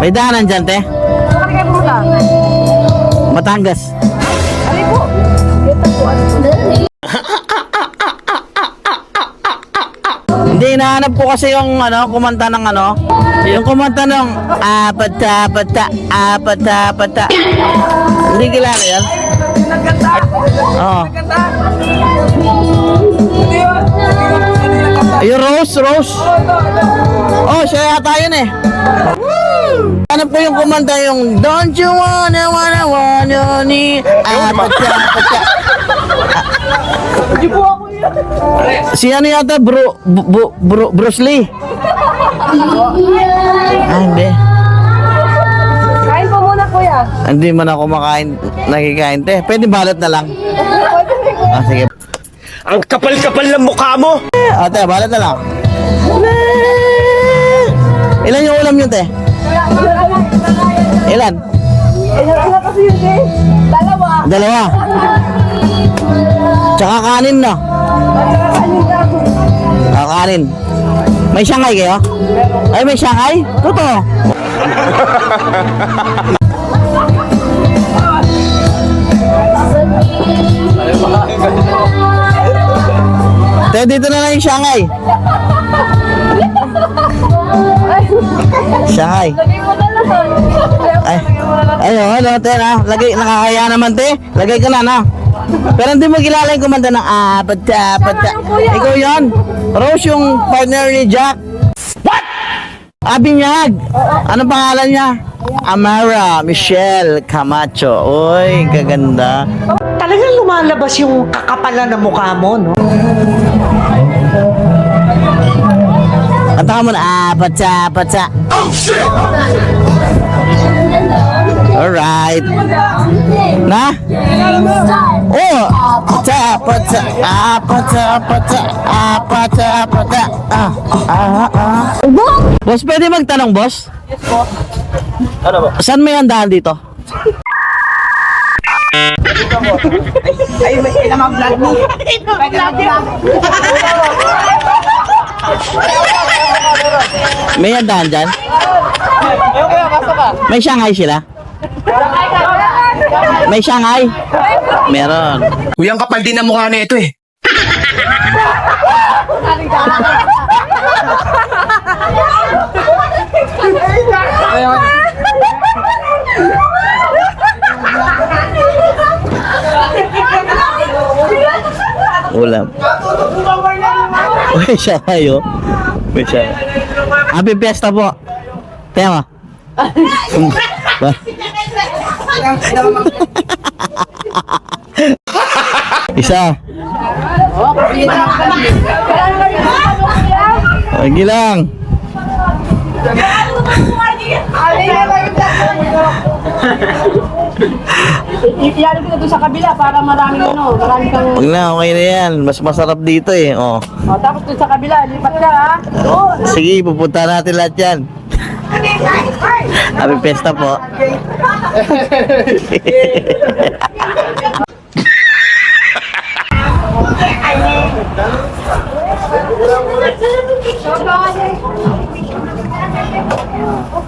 May daanan dyan, te. Saan kayo pumunta? Po. Hindi, hinahanap ko kasi yung ano, kumanta ng ano. Yung kumanta ng apata, apata, apata, apata. Hindi kilala yan? Oo. Nagkanta. Yung Rose, Rose. Oh, siya yata yun eh. Ano po yung kumanta yung Don't you wanna wanna wanna ni apata, apata. Hindi po ako yun. Si ano yata bro, bro, bro, Bruce Lee. Ah, hindi. Kain po muna kuya. Hindi man ako makain, nakikain te. Pwede balot na lang. Ah, sige. Ang kapal-kapal ng mukha mo! Ate, balot na lang. Ilan ulam yun, te? Ilan? Ano kasi yun eh? Dalawa. Dalawa. Tsaka kanin na ako. Ah, kanin. May shanghai kayo? Ay, may shanghai? Totoo. Te, dito na lang yung shanghai. Lang. Ay, ayo, ano, te, na. Lagay, nakakaya naman, te. Lagay ka na, na. Pero hindi mo kilala yung kumanda ng apat, apat, Ikaw yan. Rose yung partner ni Jack. What? Abinyag. Ano pangalan niya? Amara Michelle Camacho. Uy, kaganda. Talagang lumalabas yung kakapalan ng mukha mo, no? Kanta mo na, apat, apat, Alright. Na? Oh, pata, pata, apata, pata, apata, pata, ah, ah, ah. Boss, pwede magtanong, boss? Yes, boss. Ano ba? Saan may handaan dito? Ay, may kailangan vlog mo. May kailangan vlog. May handaan dyan? May Shanghai sila? May Shanghai? Meron. Kuya, ang kapal din ng mukha na ito eh. Ulam. May Shanghai, oh. May Shanghai. Happy Fiesta po. Tema. Isa. Lagi lang. Iyalo kita doon sa kabila para maraming ano, maraming kang... Huwag na, okay na yan. Mas masarap dito eh. Oh. O, tapos doon sa kabila, lipat ka ha. Doon. Sige, pupunta natin lahat yan. Happy Fiesta po.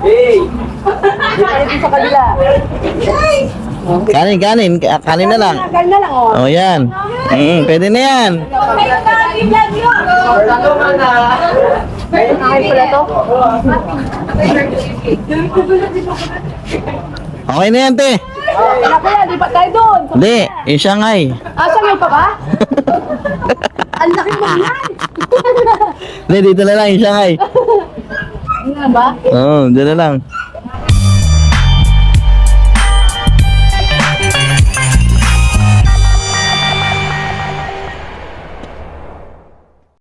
Lipat doon sa kabila. Kanin, kanin. Ka- Kanin na lang. Kain na lang oh. Oh, yan. Mm, pwede na yan. Okay na yan, te. Kaya kaya, lipat tayo doon. Hindi, yung Shanghai. Asan yung pa ba? Ang laki mo yan. Hindi, dito na lang yung Shanghai. Ano ba? Oo, oh, dito na lang.